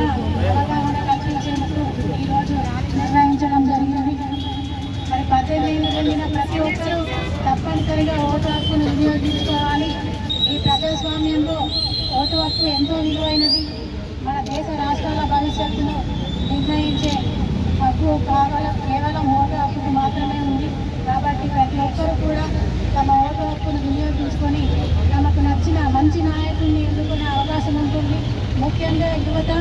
హక్కు అవగాహన కల్పించేందుకు ఈరోజు నిర్వహించడం జరిగింది మరి పద్దెనిమిది ఏళ్ళు ప్రతి ఒక్కరూ తప్పనిసరిగా ఓటు హక్కును వినియోగించుకోవాలి ఈ ప్రజాస్వామ్యంలో ఓటు హక్కు ఎంతో విలువైనది మన దేశ రాష్ట్రాల భవిష్యత్తును నిర్ణయించే హక్కు కావాల కేవలం ఓటు హక్కుకు మాత్రమే ఉంది కాబట్టి ప్రతి ఒక్కరూ కూడా తమ ఓటు హక్కును వినియోగించుకొని తమకు నచ్చిన మంచి నాయకుడిని ఎన్నుకునే అవకాశం ఉంటుంది ముఖ్యంగా యువత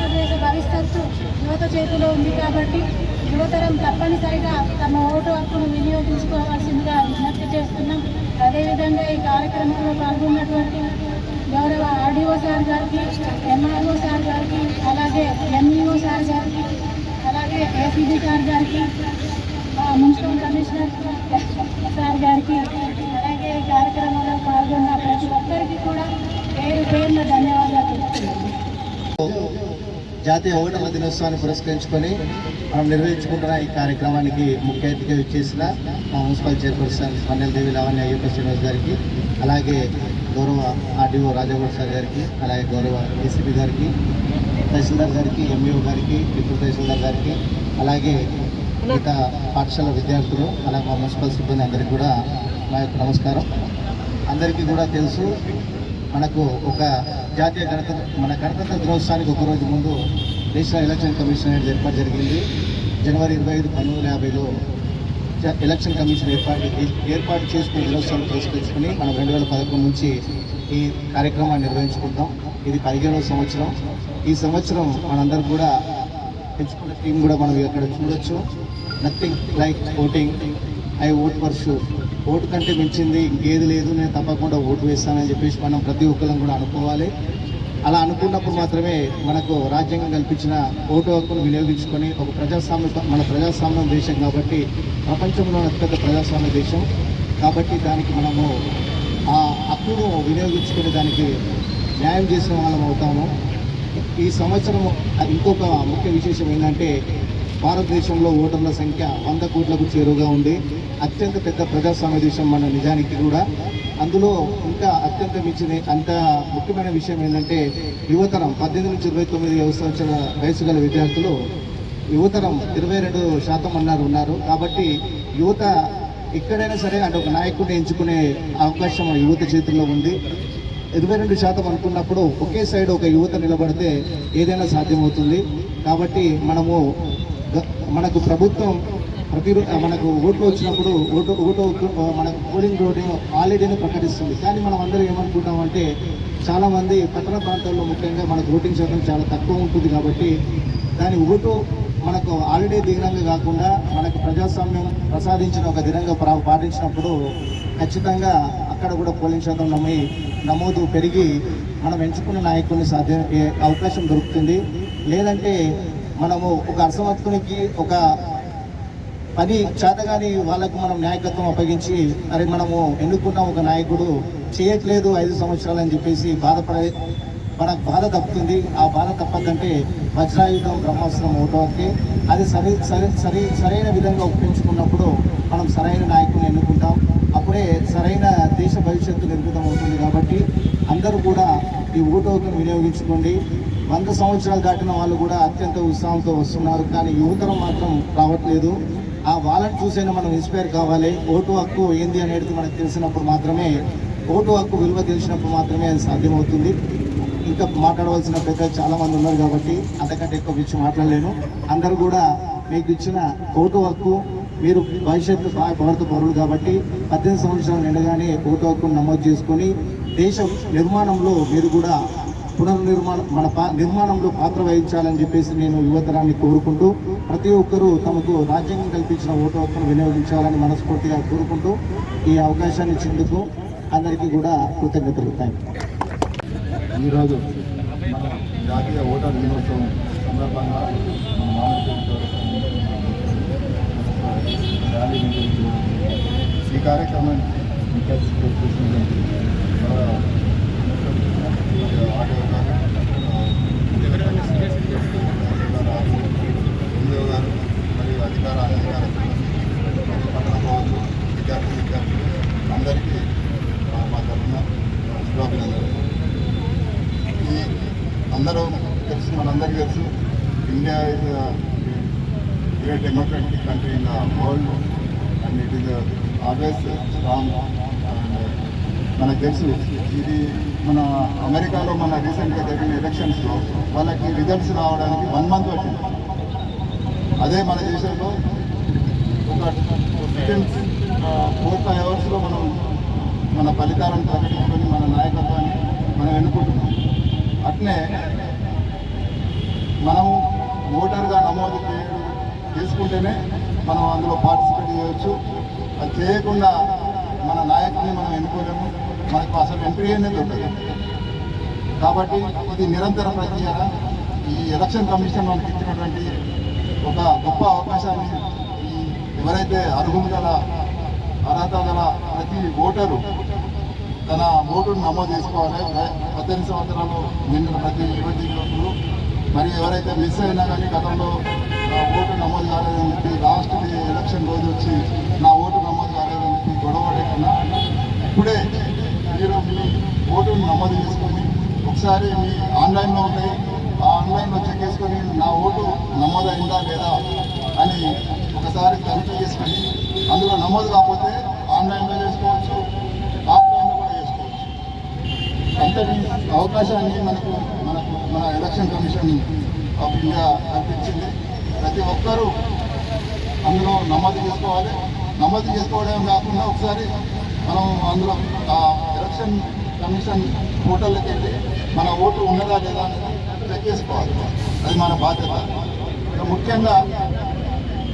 భారతదేశ భవిష్యత్తు యువత చేతిలో ఉంది కాబట్టి యువతరం తప్పనిసరిగా తమ ఓటు హక్కును వినియోగించుకోవాల్సిందిగా విజ్ఞప్తి చేస్తున్నాం. అదేవిధంగా ఈ కార్యక్రమంలో పాల్గొన్నటువంటి గౌరవ ఆర్డీఓ సార్ గారికి ఎంఆర్ఓ సార్ గారికి అలాగే ఎంఈఓ సార్ గారికి అలాగే ఏసీబీ సార్ గారికి మున్సిపల్ కమిషనర్ సార్ గారికి అలాగే ఈ కార్యక్రమంలో పాల్గొన్న ప్రతి ఒక్కరికి కూడా పేరు పేరున ధన్యవాదాలు. జాతీయ ఓటమ దినోత్సవాన్ని పురస్కరించుకొని మనం నిర్వహించుకుంటున్న ఈ కార్యక్రమానికి ముఖ్య అతిథిగా ఇచ్చేసిన మా మున్సిపల్ చైర్పర్సన్ పన్నెల దేవి లావణ్య అయ్యప్ప శ్రీనివాస్ గారికి అలాగే గౌరవ ఆర్డీఓ రాజగౌడ్ సార్ గారికి అలాగే గౌరవ ఏసీపీ గారికి తహసీల్దార్ గారికి ఎంఈఓ గారికి డిప్యూటీ తహసీల్దార్ గారికి అలాగే మిగతా పాఠశాల విద్యార్థులు అలాగే మా మున్సిపల్ సిబ్బంది అందరికీ కూడా మా యొక్క నమస్కారం. అందరికీ కూడా తెలుసు మనకు ఒక జాతీయ గణతంత్ర మన గణతంత్ర దినోత్సవానికి ఒక రోజు ముందు నేషనల్ ఎలక్షన్ కమిషన్ అనేది ఏర్పాటు జరిగింది. జనవరి ఇరవై ఐదు పంతొమ్మిది వందల యాభైలో ఎలక్షన్ కమిషన్ ఏర్పాటు ఏర్పాటు చేసుకుని దినోత్సవం పురస్కరించుకుని మనం రెండు వేల పదకొండు నుంచి ఈ కార్యక్రమాన్ని నిర్వహించుకుంటాం ఇది పదిహేనవ సంవత్సరం. ఈ సంవత్సరం మనందరం కూడా ఎంచుకున్న టీం కూడా మనం ఇక్కడ చూడొచ్చు. Nothing like voting I vote for sure vote కంటే మించింది ఇంకేది లేదు నేను తప్పకుండా ఓటు వేస్తానని చెప్పేసి మనం ప్రతి ఒక్కరం కూడా అనుకోవాలి. అలా అనుకున్నప్పుడు మాత్రమే మనకు రాజ్యాంగం కల్పించిన ఓటు హక్కును వినియోగించుకొని ఒక ప్రజాస్వామ్య మన ప్రజాస్వామ్యం దేశం కాబట్టి ప్రపంచంలో అతిపెద్ద ప్రజాస్వామ్య దేశం కాబట్టి దానికి మనము ఆ హక్కును వినియోగించుకొని దానికి న్యాయం చేసిన వాళ్ళం అవుతాము. ఈ సంవత్సరం ఇంకొక ముఖ్య విశేషం ఏంటంటే భారతదేశంలో ఓటర్ల సంఖ్య వంద కోట్లకు చేరువగా ఉంది. అత్యంత పెద్ద ప్రజాస్వామ్య దేశం మన నిజానికి కూడా. అందులో ఇంకా అత్యంత మించిన అంత ముఖ్యమైన విషయం ఏంటంటే యువతరం. పద్దెనిమిది నుంచి ఇరవై తొమ్మిది సంవత్సరాల వయసు గల విద్యార్థులు యువతరం ఇరవై రెండు శాతం అన్నారు ఉన్నారు. కాబట్టి యువత ఎక్కడైనా సరే అంటే ఒక నాయకుడిని ఎంచుకునే అవకాశం యువత చేతుల్లో ఉంది. ఇరవై రెండు శాతం అనుకున్నప్పుడు ఒకే సైడ్ ఒక యువత నిలబడితే ఏదైనా సాధ్యమవుతుంది. కాబట్టి మనము మనకు ప్రభుత్వం ప్రతి మనకు ఓట్లు వచ్చినప్పుడు ఓటు ఓటు మనకు పోలింగ్ రోడ్ ఆల్రెడీని ప్రకటిస్తుంది. కానీ మనం అందరూ ఏమనుకుంటామంటే చాలామంది పట్టణ ప్రాంతాల్లో ముఖ్యంగా మనకు ఓటింగ్ శాతం చాలా తక్కువ ఉంటుంది కాబట్టి దాని ఓటు మనకు ఆల్రెడీ దినంగా కాకుండా మనకు ప్రజాస్వామ్యం ప్రసాదించిన ఒక దినంగా ప్రా- పాటించినప్పుడు ఖచ్చితంగా అక్కడ కూడా పోలింగ్ శాతం నమ్మి నమోదు పెరిగి మనం ఎంచుకున్న నాయకుడిని సాధ్యం అవకాశం దొరుకుతుంది. లేదంటే మనము ఒక అసమర్థునికి ఒక పని చేతగాని వాళ్ళకు మనం నాయకత్వం అప్పగించి మరి మనము ఎన్నుకున్న ఒక నాయకుడు చేయట్లేదు ఐదు సంవత్సరాలు అని చెప్పేసి బాధపడే మనకు బాధ తప్పుతుంది. ఆ బాధ తప్పదంటే వజ్రాయుధం బ్రహ్మాస్త్రం ఓటోకి. అది సరి సరి సరి సరైన విధంగా ఉపయోగించుకున్నప్పుడు మనం సరైన నాయకుడిని ఎన్నుకుంటాం. అప్పుడే సరైన దేశ భవిష్యత్తు నిర్మితం అవుతుంది కాబట్టి అందరూ కూడా ఈ ఓటు వినియోగించుకోండి. వంద సంవత్సరాలు దాటిన వాళ్ళు కూడా అత్యంత ఉత్సాహంతో వస్తున్నారు. కానీ యువతరం మాత్రం రావట్లేదు. ఆ వాళ్ళని చూసైనా మనం ఇన్స్పైర్ కావాలి. ఓటు హక్కు ఏంది అనేది మనకు తెలిసినప్పుడు మాత్రమే ఓటు హక్కు విలువ తెలిసినప్పుడు మాత్రమే అది సాధ్యమవుతుంది. ఇంకా మాట్లాడవలసిన పెద్ద చాలామంది ఉన్నారు కాబట్టి అంతకంటే ఎక్కువ విషయం మాట్లాడలేను. అందరూ కూడా మీకు ఇచ్చిన ఓటు హక్కు మీరు భవిష్యత్తు భారత పౌరులు కాబట్టి పద్దెనిమిది సంవత్సరాలు నిండగానే ఓటు హక్కును నమోదు చేసుకొని దేశం నిర్మాణంలో మీరు కూడా పునర్నిర్మాణం మన పా నిర్మాణంలో పాత్ర వహించాలని చెప్పేసి నేను యువతరాన్ని కోరుకుంటూ ప్రతి ఒక్కరూ తమకు రాజ్యాంగం కల్పించిన ఓటు హక్కును వినియోగించాలని మనస్ఫూర్తిగా కోరుకుంటూ ఈ అవకాశాన్ని ఇచ్చేందుకు అందరికీ కూడా కృతజ్ఞతలు. థ్యాంక్ ఈరోజు జాతీయ ఓటర్ దినోత్సవం సందర్భంగా ఈ కార్యక్రమాన్ని ముఖ్య అతిథిగా కూర్చున్నటువంటి మన ఆటో గారు ఎంఈఓ గారు మరియు అధికార అధికార సిబ్బంది పట్టణ కావచ్చు విద్యార్థి విద్యార్థులు అందరికీ మా తరఫున శుభాభినందనలు ఈ అందరూ తెలుసు మనందరికీ తెలుసు India is great in world and it is always strong and మనకు తెలుసు ఇది మన అమెరికాలో మన రీసెంట్గా జరిగిన ఎలక్షన్స్లో వాళ్ళకి రిజల్ట్స్ రావడానికి వన్ మంత్ వచ్చింది అదే మన దేశంలో ఒక వితిన్ ఫోర్ ఫైవ్ అవర్స్లో మనం మన ఫలితాలను ప్రకటించుకొని మన నాయకత్వాన్ని మనం ఎన్నుకుంటున్నాం. అట్లే మనం ఓటర్గా నమోదు చేసుకుంటేనే మనం అందులో పార్టిసిపేట్ చేయవచ్చు అది చేయకుండా మన నాయకుడిని మనం ఎన్నుకోలేము. మనకు అసలు ఎంట్రీ అనేది ఉంటుంది కాబట్టి ఇది నిరంతర ప్రక్రియ ఈ ఎలక్షన్ కమిషన్ మనకి ఇచ్చినటువంటి ఒక గొప్ప అవకాశాన్ని ఈ ఎవరైతే అర్హులు గల అర్హత గల ప్రతి ఓటరు తన ఓటును నమోదు చేసుకోవాలి. పద్దెనిమిది సంవత్సరాలు నిండిన ప్రతి యువతి మరి మరియు ఎవరైతే మిస్ అయినా కానీ గతంలో ఓటు నమోదు కాలేదని చెప్పి లాస్ట్ ఎలక్షన్ రోజు వచ్చి నా ఓటు నమోదు కాలేదని చెప్పి గొడవ పడకుండా ఇప్పుడే మీరు మీ ఓటును నమోదు చేసుకొని ఒకసారి మీ ఆన్లైన్లో ఉంటాయి ఆ ఆన్లైన్లో చెక్ చేసుకొని నా ఓటు నమోదైందా లేదా అని ఒకసారి తనిఖీ చేసుకొని అందులో నమోదు కాకపోతే ఆన్లైన్లో చేసుకోవచ్చు ఆఫ్లైన్లో కూడా చేసుకోవచ్చు. అంతటి అవకాశాన్ని మనకు మనకు మన ఎలక్షన్ కమిషన్ ఆఫ్ ఇండియా కల్పించింది. ప్రతి ఒక్కరూ అందులో నమోదు చేసుకోవాలి. నమోదు చేసుకోవడం కాకుండా ఒకసారి మనం అందులో ఆ ఎలక్షన్ కమిషన్ ఓటర్లకు వెళ్ళి మన ఓటు ఉన్నదా లేదా అనేది చెక్ చేసుకోవాలి. అది మన బాధ్యత. ముఖ్యంగా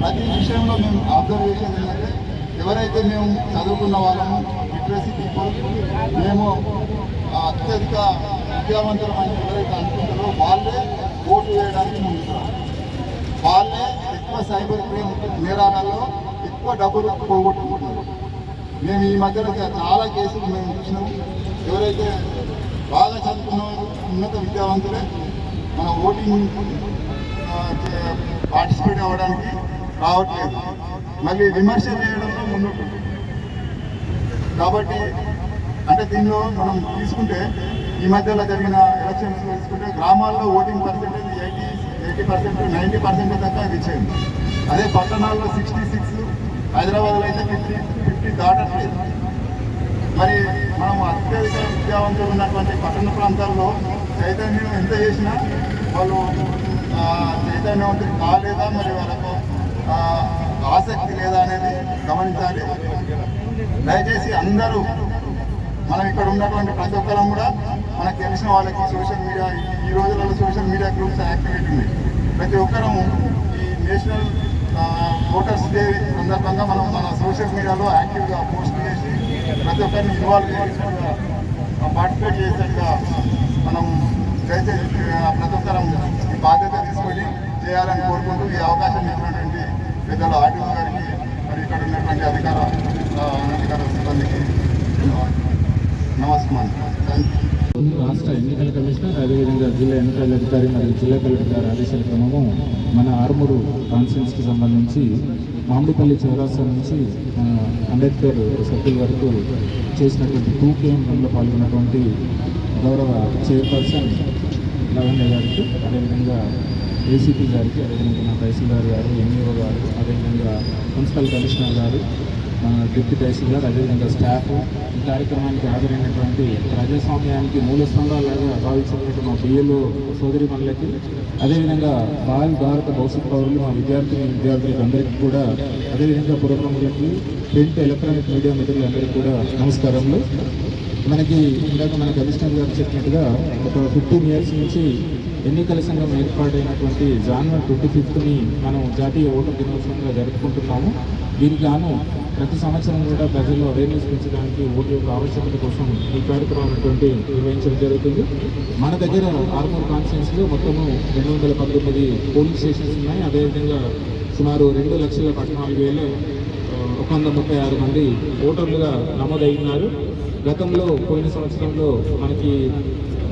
ప్రతి విషయంలో మేము అబ్జర్వ్ చేసేది ఏంటంటే ఎవరైతే మేము చదువుకున్న వాళ్ళము లిటరసీ పీపుల్ మేము అత్యధిక అత్యధిక విద్యావంతులమని ఎవరైతే అనుకుంటారో వాళ్ళే ఓటు వేయడానికి ముందుకు వాళ్ళే ఎక్కువ సైబర్ క్రైమ్ నేరాలలో ఎక్కువ డబ్బులు పోగొట్టుకుంటున్నారు. మేము ఈ మధ్యలో చాలా కేసులు మేము చూసినాం. ఎవరైతే బాగా చదువుకున్న ఉన్నత విద్యావంతులే మన ఓటింగ్ పార్టిసిపేట్ అవ్వడానికి రావట్లేదు. మళ్ళీ విమర్శ చేయడంలో ముందుకు కాబట్టి అంటే దీనిలో మనం తీసుకుంటే ఈ మధ్యలో జరిగిన ఎలక్షన్స్ తీసుకుంటే గ్రామాల్లో voting percentage eighty eighty percent ninety percent దాకా రీచ్ అయింది అదే పట్టణాల్లో సిక్స్టీ సిక్స్ హైదరాబాద్లో అయితే ఫిఫ్టీ ఫిఫ్టీ దాటట్లేదు. మరి మనం అత్యధిక విద్యావంతులు ఉన్నటువంటి పట్టణ ప్రాంతాల్లో చైతన్యం ఎంత చేసినా వాళ్ళు చైతన్యవంతులు కాలేదా మరి వాళ్ళకు ఆసక్తి లేదా అనేది గమనించాలి. దయచేసి అందరూ మనం ఇక్కడ ఉన్నటువంటి ప్రతి ఒక్కరం కూడా మనకు తెలిసిన వాళ్ళకి సోషల్ మీడియా ఈ రోజులలో సోషల్ మీడియా గ్రూప్స్ యాక్టివేట్ ఉంది ప్రతి ఒక్కరము ఈ నేషనల్ ఓటర్స్ డే సందర్భంగా మనం మన సోషల్ మీడియాలో యాక్టివ్గా పోస్ట్ చేసి ప్రతి ఒక్కరిని ఇన్వాల్వ్ చేసి పార్టిసిపేట్ చేసేట్టుగా మనం దయచేసి ప్రతి ఒక్కరం ఈ బాధ్యత తీసుకొని చేయాలని కోరుకుంటూ ఈ అవకాశం ఇచ్చినటువంటి పెద్దలు ఆర్టీఓ గారికి మరి ఇక్కడ ఉన్నటువంటి అధికార అధికార అనధికార సిబ్బందికి నమస్కారం. థ్యాంక్ యూ రాష్ట్ర ఎన్నికల కమిషనర్ అదేవిధంగా జిల్లా ఎన్నికల అధికారి మరియు జిల్లా కలెక్టర్ గారి ఆదేశాల క్రమము మన ఆరుమూరు కాన్ఫరెన్స్కి సంబంధించి మామిడిపల్లి చౌరాస్తా నుంచి అంబేద్కర్ సర్కిల్ వరకు చేసినటువంటి టూ కేఎం రన్లో పాల్గొన్నటువంటి గౌరవ చైర్పర్సన్ లవణ్య గారికి అదేవిధంగా ఏసీపీ గారికి అదేవిధంగా మన తహసీల్దార్ గారు ఎంఈఓ గారు అదేవిధంగా మున్సిపల్ కమిషనర్ గారు మన డిప్యూటీ తహసీల్దార్ అదేవిధంగా స్టాఫ్ ఈ కార్యక్రమానికి హాజరైనటువంటి ప్రజాస్వామ్యానికి మూల స్తంభాలుగా భావించినటువంటి మా బిఏలో సోదరి పనులకి అదేవిధంగా భావి భారత భవిష్యత్ పౌరులు మా విద్యార్థి విద్యార్థులకు అందరికీ కూడా అదేవిధంగా పురప్రముఖులకి ప్రింట్ ఎలక్ట్రానిక్ మీడియా మిత్రులందరికీ కూడా నమస్కారములు. మనకి ఇందాక మన కమిషనర్ గారు చెప్పినట్టుగా ఒక ఫిఫ్టీన్ ఇయర్స్ నుంచి ఎన్నికల సంఘం ఏర్పాటైనటువంటి జనవరి ట్వంటీ ఫిఫ్త్ని మనం జాతీయ ఓటర్ దినోత్సవంగా జరుపుకుంటున్నాము. దీనికి గాను ప్రతి సంవత్సరం కూడా ప్రజల్లో అవేర్నెస్ పెంచడానికి ఓటు యొక్క ఆవశ్యకత కోసం ఈ కార్యక్రమం నిర్వహించడం జరుగుతుంది. మన దగ్గర ఆర్మూర్ కాన్స్టిట్యున్సీలో మొత్తము రెండు వందల పంతొమ్మిది పోలింగ్ స్టేషన్స్ ఉన్నాయి. అదేవిధంగా సుమారు రెండు లక్షల పద్నాలుగు వేలు ఒక వంద ముప్పై ఆరు మంది ఓటర్లుగా నమోదయ్యున్నారు గతంలో పోయిన సంవత్సరంలో మనకి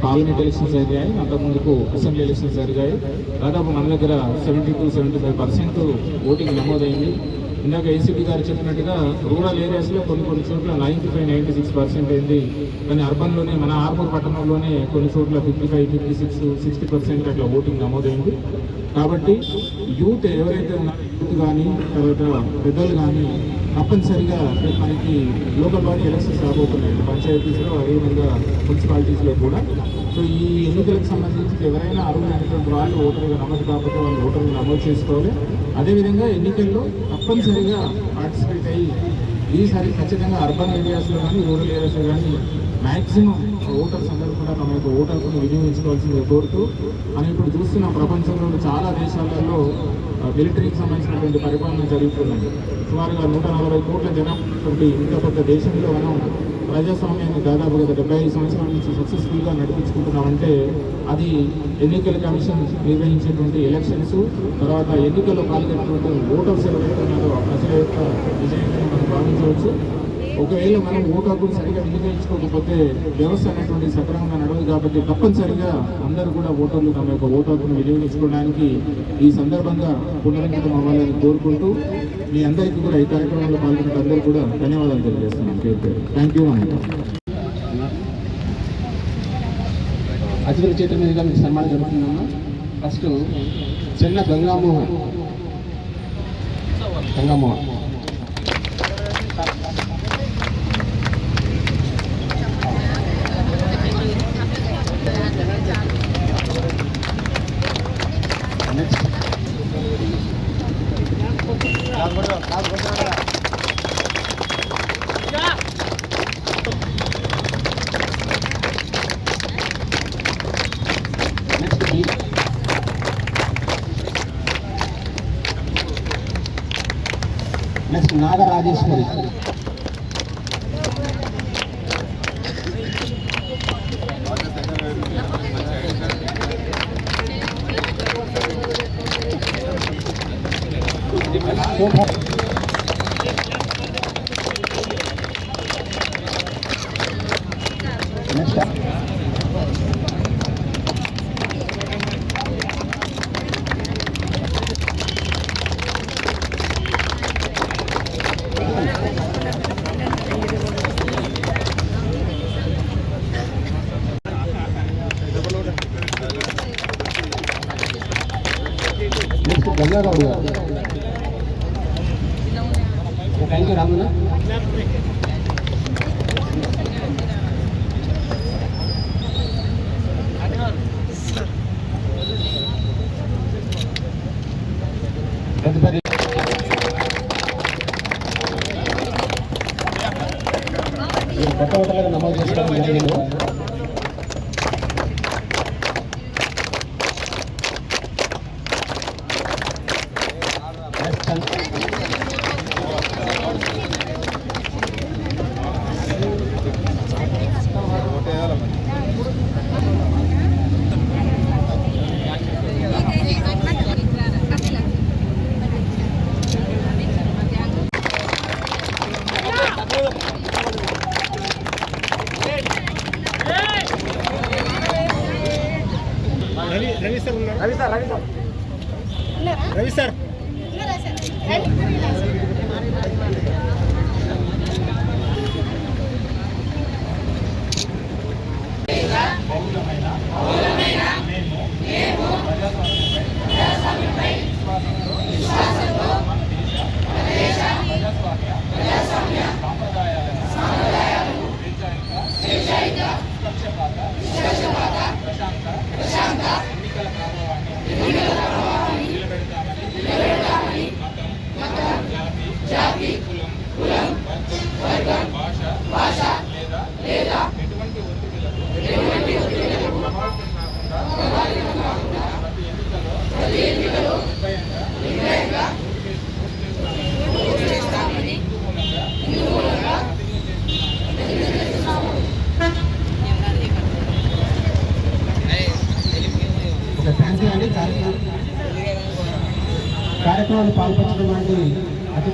పార్లమెంట్ ఎలక్షన్స్ జరిగాయి. అంతకుముందుకు అసెంబ్లీ ఎలక్షన్స్ జరిగాయి. దాదాపు మన దగ్గర seventy to seventy five percent voting నమోదైంది. ఇందాక ఏసీపీ గారు చెప్పినట్టుగా రూరల్ ఏరియాస్లో కొన్ని కొన్ని చోట్ల ninety five ninety six percent అయింది. కానీ అర్బన్లోనే మన ఆర్మూర్ పట్టణంలోనే కొన్ని చోట్ల fifty five fifty six sixty percent అట్లా ఓటింగ్ నమోదైంది. కాబట్టి యూత్ ఎవరైతే ఉన్నారో యూత్ కానీ తర్వాత పెద్దలు కానీ తప్పనిసరిగా మనకి లోకల్ బాడీ ఎలక్షన్స్ రాబోతున్నాయి. పంచాయతీస్లో అదేవిధంగా మున్సిపాలిటీస్లో కూడా. సో ఈ ఎన్నికలకు సంబంధించి ఎవరైనా అర్హులైనటువంటి వాళ్ళు ఓటర్గా నమోదు కాకపోతే వాళ్ళు ఓటర్లు నమోదు చేసుకోవాలి. అదేవిధంగా ఎన్నికల్లో తప్పనిసరిగా పార్టిసిపేట్ అయ్యి ఈసారి ఖచ్చితంగా అర్బన్ ఏరియాస్లో కానీ రూరల్ ఏరియాస్లో కానీ మ్యాక్సిమం ఓటర్స్ అందరూ కూడా తమ యొక్క ఓటర్లను వినియోగించుకోవాల్సిందిగా కోరుతూ మనం ఇప్పుడు చూస్తున్న ప్రపంచంలోని చాలా దేశాలలో మిలిటరీకి సంబంధించినటువంటి పరిపాలన జరుగుతుందండి. సుమారుగా నూట నలభై కోట్ల జనాభా ఇంత పెద్ద దేశంలో మనం ప్రజాస్వామ్యాన్ని దాదాపు గత డెబ్బై ఐదు సంవత్సరాల నుంచి సక్సెస్ఫుల్గా నడిపించుకుంటున్నామంటే అది ఎన్నికల కమిషన్ నిర్వహించేటువంటి ఎలక్షన్స్ తర్వాత ఎన్నికల్లో పాల్గొనేటువంటి ఓటర్స్ ఎవరైతే ఉన్నారో ప్రజల యొక్క విజయంగా మనం భావించవచ్చు ఒకవేళ మనం ఓటాకులు సరిగా వినియోగించుకోకపోతే వ్యవస్థ అనేటువంటి సక్రమంగా నడవదు కాబట్టి తప్పనిసరిగా అందరూ కూడా ఓటర్లు తమ యొక్క ఓటాకును వినియోగించుకోవడానికి ఈ సందర్భంగా పునరంకితం అవ్వాలని కోరుకుంటూ మీ అందరికీ కూడా ఈ కార్యక్రమంలో పాల్గొన్న అందరూ కూడా ధన్యవాదాలు తెలియజేస్తున్నాను. పేరు పేరు. థ్యాంక్ యూ అనంత అతిథుల చేతుల మీదుగా మీకు సన్మానం జరుగుతుందమ్మా. ఫస్ట్ చిన్న గంగామోహన్. గంగామోహన్. నెక్స్ట్ గంగారావు గారు థ్యాంక్ యూ రామన్న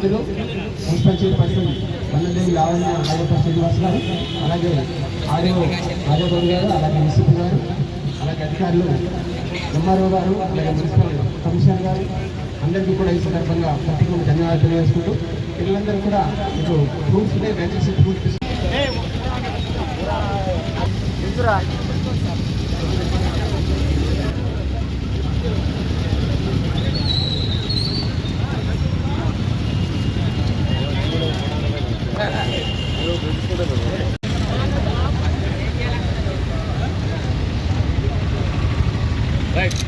అతిథులు మున్సిపల్ చైర్పర్సన్ వన్నదేవి లావణ్య అయ్యప్ప శ్రీనివాస్ గారు అలాగే ఆర్యో రాజగౌడ్ గారు అలాగే ఎస్పీ గారు అలాగే అధికారులు ఎంఆర్ఓ గారు అలాగే మున్సిపల్ కమిషనర్ గారు అందరికీ కూడా ఈ సందర్భంగా ప్రత్యేకంగా ధన్యవాదాలు తెలియజేసుకుంటూ పిల్లలందరూ కూడా మీకు ఫ్రూట్స్ దయచేసి ఫ్రూట్స్ రైట్